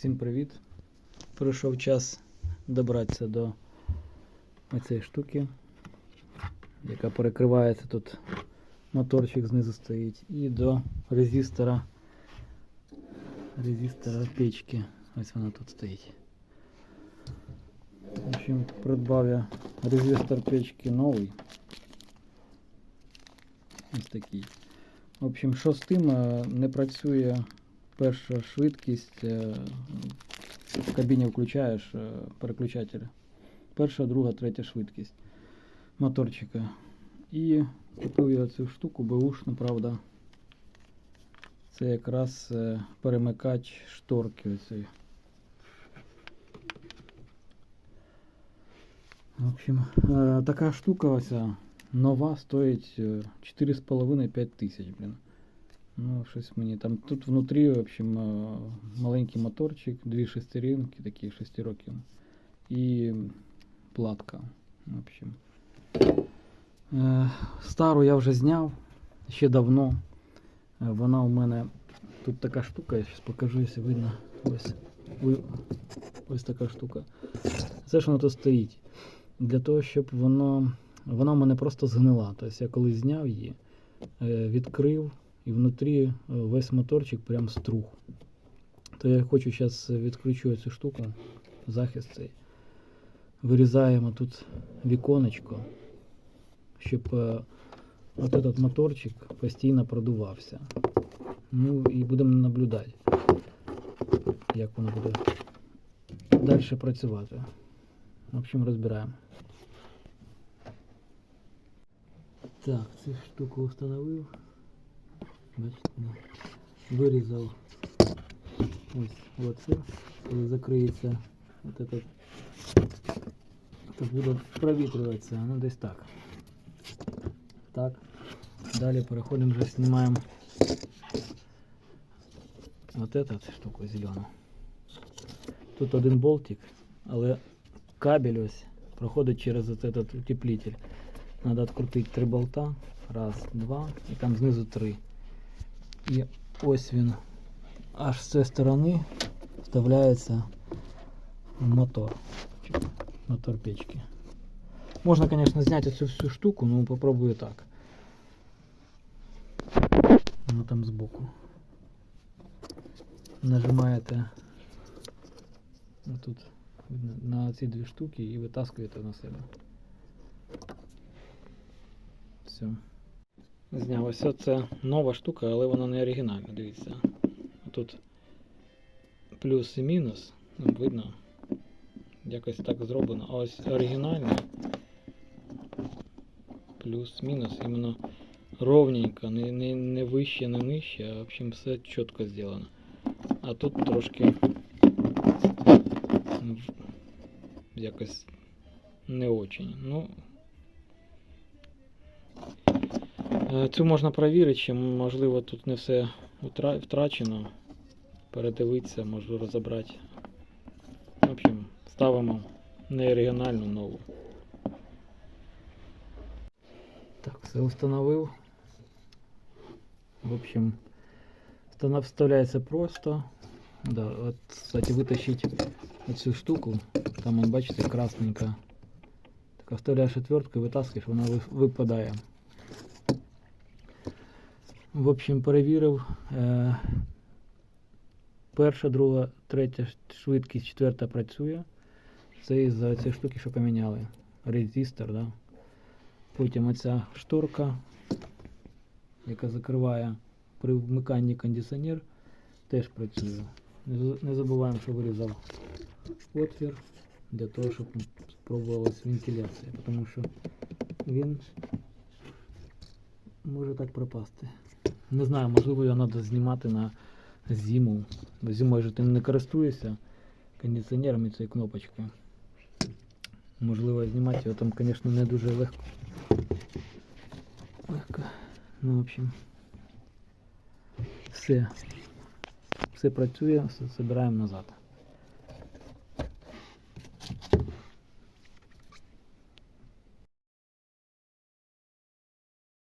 всім привіт. Прийшов час добратися до цієї штуки, яка перекривається тут. Моторчик знизу стоїть. І до резистора. Резистора печки. Ось вона тут стоїть. В общем, придбав я резистор печки новий. Ось такий. В общем, що з тим е, не працює перша швидкість. е, В кабіні включаєш е, переключатель. Перша, друга, третя швидкість моторчика. І купив я цю штуку, беушну, правда. Це якраз е, перемикач шторки оцієї. В общем, е, така штука оця нова стоїть е, 4,5-5 тисяч, блін. Ну, щось мені там. Тут внутрі, в общем, е, маленький моторчик, дві шестеринки, такі шестероки. І платка. В общем. Е, Стару я вже зняв ще давно. Е, Вона у мене тут така штука, я зараз покажу, якщо видно. Ось, ось така штука. Це ж воно тут стоїть. Для того, щоб воно. Вона у мене просто згнила. Тобто я коли зняв її, відкрив і внутрі е, весь моторчик прям струх. То я хочу зараз відключу цю штуку, захист цей. Вирізаємо тут віконечко, щоб е, от этот моторчик постійно продувався. Ну і будемо наблюдати, як воно буде далі працювати. В общем, розбираємо. Так, цю штуку встановив Бачите, да. вирізав ось оце. Коли закриється от этот, то буде провітрюватися, ну десь так. Так. Далі переходимо вже знімаємо от этот штуку зелену. Тут один болтик, але кабель ось проходить через от этот утеплитель. Надо відкрутити три болта. Раз, два, і там знизу три. І ось він. Аж з цієї сторони вставляється мотор. Мотор печки. Можна, конечно, зняти цю всю штуку, но попробую так. Воно там збоку. Нажимаєте тут на ці дві штуки і витаскуєте на себе. Все. Зняв ось це нова штука, але вона не оригінальна, дивіться. Тут плюс і мінус, ну, видно. Якось так зроблено. А ось оригінальна. Плюс-мінус, іменно ровненько, не, не, не вище, не нижче, а в общем все чітко зроблено. А тут трошки якось не очень. Ну, Цю можна перевірити, чи можливо тут не все втрачено. Передивитися, можу розібрати. В общем, ставимо неоригінальну нову. Так, все установив. В общем, вставляється просто. Да, от, кстати, витащить цю штуку. Там, бачите, красненька. Так, вставляєш отвертку і витаскуєш, вона випадає. В общем, перевірив. Е, перша, друга, третя швидкість, четверта працює. Це із-за цієї штуки, що поміняли. Резистор, да? Потім оця шторка, яка закриває при вмиканні кондиціонер, теж працює. Не забуваємо, що вирізав отвір для того, щоб спробувалась вентиляція, тому що він може так пропасти. Не знаю, можливо, його треба знімати на зиму. Бо зимою же ти не користуєшся кондиціонером і цією кнопочкою. Можливо, знімати його там, звісно, не дуже легко. Легко. Ну, в общем. Все. Все працює, все забираємо назад.